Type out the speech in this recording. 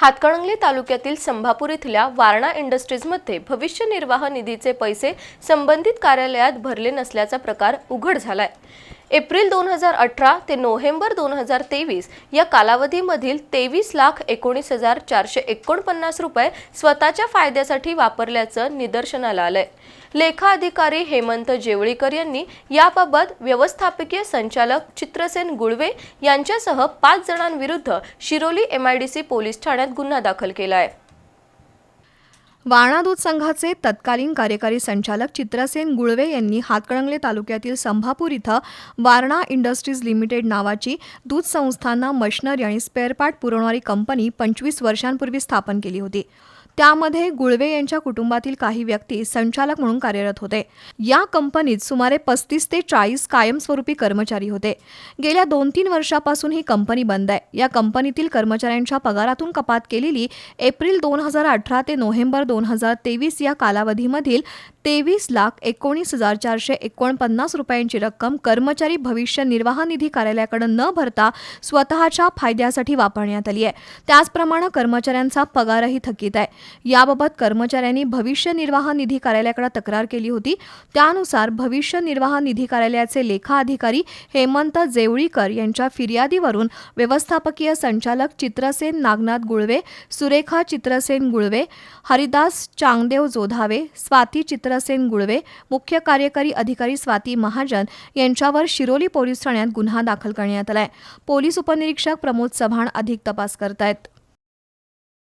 हातकणंगले तालुक्यातील संभापूर इथल्या वारणा इंडस्ट्रीजमध्ये भविष्य निर्वाह निधीचे पैसे संबंधित कार्यालयात भरले नसल्याचा प्रकार उघड झालाय. एप्रिल दोन हजार अठरा ते नोव्हेंबर दोन हजार तेवीस या कालावधीमधील तेवीस लाख एकोणीस हजार चारशे एकोणपन्नास रुपये स्वतःच्या फायद्यासाठी वापरल्याचं निदर्शनाला आलंय. लेखा अधिकारी हेमंत जेवळीकर यांनी याबाबत व्यवस्थापकीय संचालक चित्रसेन गुळवे यांच्यासह पाच जणांविरुद्ध शिरोली एमआयडीसी पोलीस ठाण्यात गुन्हा दाखल केला आहे. वारणा दूध संघाचे तत्कालीन कार्यकारी संचालक चित्रसेन गुळवे यांनी हातकणंगले तालुक्यातील संभापूर इथं वारणा इंडस्ट्रीज लिमिटेड नावाची दूध संस्थांना मशनरी आणि स्पेअरपार्ट पुरवणारी कंपनी पंचवीस वर्षांपूर्वी स्थापन केली होती. त्यामध्ये गुळवे यांच्या कुटुंबातील काही व्यक्ती संचालक म्हणून कार्यरत होते. या कंपनीत सुमारे पस्तीस ते चाळीस कायमस्वरूपी कर्मचारी होते. गेल्या दोन तीन वर्षापासून ही कंपनी बंद आहे. या कंपनीतील कर्मचाऱ्यांच्या पगारातून कपात केलेली एप्रिल दोन हजार अठरा ते नोव्हेंबर दोन हजार तेवीस या कालावधीमधील तेवीस लाख एकोणीस हजार चारशे एकोणपन्नास रुपयांची रक्कम कर्मचारी भविष्य निर्वाह निधी कार्यालयाकडे न भरता स्वतःच्या फायद्यासाठी वापरण्यात आली आहे. त्याचप्रमाणे कर्मचाऱ्यांचा पगारही थकीत आहे. याबाबत कर्मचाऱ्यांनी भविष्य निर्वाह निधी कार्यालयाकडे तक्रार केली होती. त्यानुसार भविष्य निर्वाह निधी कार्यालयाचे लेखा अधिकारी हेमंत जेवळीकर यांच्या फिर्यादीवरून व्यवस्थापकीय संचालक चित्रसेन नागनाथ गुळवे सुरेखा चित्रसेन गुळवे हरिदास चांगदेव जोधावे स्वाती चित्र चित्रसेन गुळवे मुख्य कार्यकारी अधिकारी स्वाती महाजन यांच्यावर शिरोली पोलीस ठाण्यात गुन्हा दाखल करण्यात आलाय. पोलीस उपनिरीक्षक प्रमोद चव्हाण अधिक तपास करतायत.